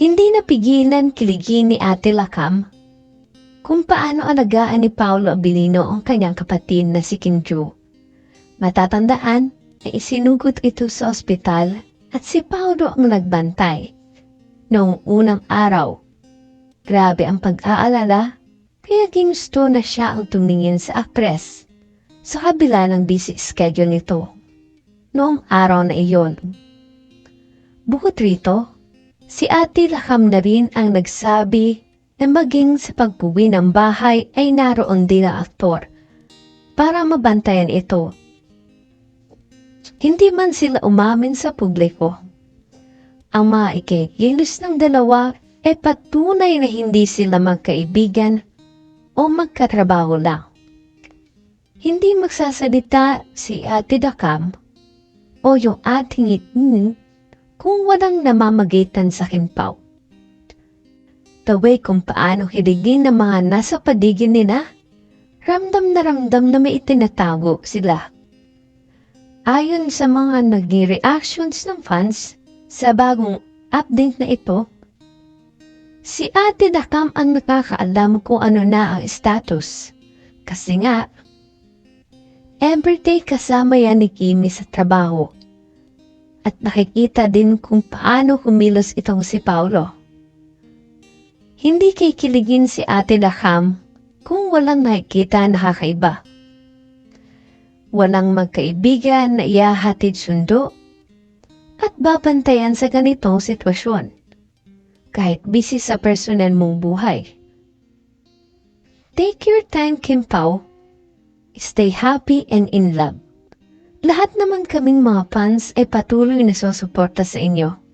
Hindi napigilan kiligin ni Ate Lakam kung paano alagaan ni Paolo Abilino ang kanyang kapatid na si Kinju. Matatandaan na isinugot ito sa ospital at si Paolo ang nagbantay. Noong unang araw, grabe ang pag-aalala kaya ginusto na siya ang tumingin sa aktres sa kabila ng busy schedule nito noong araw na iyon. Bukod rito, si Ate Lakam na rin ang nagsabi na maging sa pagpuwi ng bahay ay naroon din ang aktor para mabantayan ito. Hindi man sila umamin sa publiko. Ang mga ikikilos ng dalawa ay patunay na hindi sila magkaibigan o magkatrabaho lang. Hindi magsasalita si Ate Dakam o yung ating itinin kung walang namamagitan sa kimpaw. The way kung paano hiligin ng mga nasa paligid nila, ramdam na ramdam na may itinatago sila. Ayon sa mga naging reactions ng fans sa bagong update na ito, si Ate Dakam ang nakakaalam kung ano na ang status. Kasi nga, everyday kasama yan ni Kimi sa trabaho. At nakikita din kung paano kumilos itong si Paulo. Hindi kikiligin si Ate Dakam kung walang nakikita na kakaiba. Walang magkaibigan na iahatid sundo at babantayan sa ganitong sitwasyon kahit busy sa personal mong buhay. Take your time, Kim Pao. Stay happy and in love. Lahat naman kaming mga fans ay patuloy na susuporta sa inyo.